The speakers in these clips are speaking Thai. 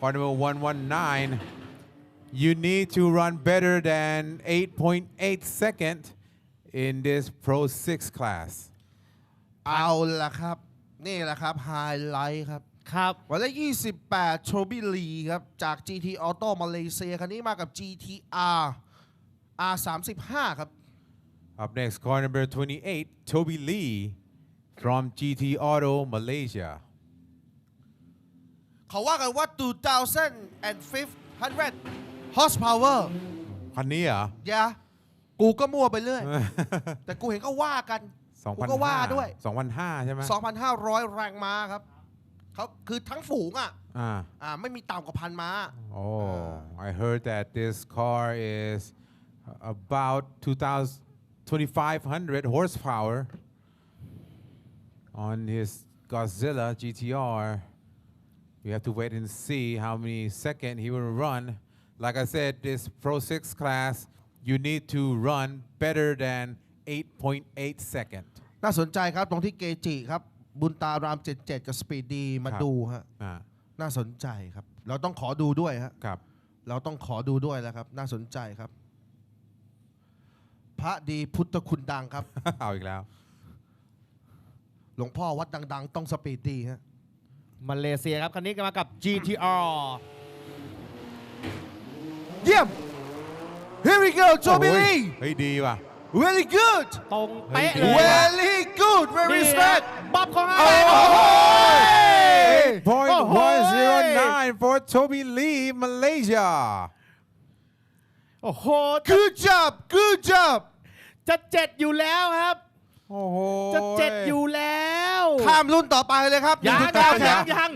car number 119. You need to run better than 8.8 second in this Pro 6 class. เอาละครับ นี่แหละครับไฮไลท์ครับ ครับ วันที่ 28 โชบิลีครับ จาก GT Auto มาเลเซีย คันนี้มากับ GTR R35 ครับ Up next, car number 28, Toby Lee from GT Auto Malaysia. เขาว่ากันว่า 2,500 horsepower คันนี้เหรอ อยากูก็มั่วไปเรื่อย แต่กูเห็นก็ว่ากันกูก็ว่าด้วย 2,500 ใช่ไหม2,500 แรงม้าครับเขาคือทั้งฝูงอะอ่าอ่าไม่มีต่ำกว่าพันม้า Oh, I heard that this car is about 2,000 2,500 horsepower on his Godzilla GTR. We have to wait and see how many second he will run. Like I said, this Pro 6 class, you need to run better than 8.8 second. น่าสนใจครับตรงที่เกจิครับ บุญตาราม 77 กับสปีดดีมาครับดูฮะอ่าน่าสนใจครับ เราต้องขอดูด้วยฮะครับ เราต้องขอดูด้วยแล้วครับ น่าสนใจครับ พระดีพุทธคุณดังครับ เอาอีกแล้ว หลวงพ่อวัดดัง ๆ ต้องสปีดดีฮะ มาเลเซียครับคันนี้ก็มากับ GTR เยี่ยม Here we go โจบิโอ้ลียเฮ้ยดีว่ะ very good ตรงเป๊ะเลย very good very นี่ฮะ straight บ๊อบเขาให้โอ้โหโอ้โห 8.109 for Toby Lee, Malaysia. โอ้โห good job good job จะเจ็ดอยู่แล้วครับ โอ้โหจะเจ็ดอยู่แล้วข้ามรุ่นต่อไปเลยครับยัง1-9ยังแข่ยังงยัง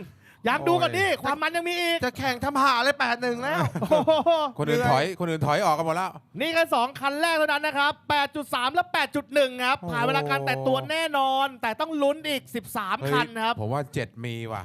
ยังดูกันดิความมันยังมีอีก จะแข่งทำหาเลย8-1แล้วโอ้โหคนอื่นถอย คนอื่นถอยออกกันหมดแล้ว นี่แค่สองคันแรกเท่านั้นนะครับ 8.3 และ 8.1 ครับ ผ่านเวลาการแต่ตัวแน่นอน แต่ต้องลุ้นอีก 13 คันครับ ผมว่า 7 มีว่ะ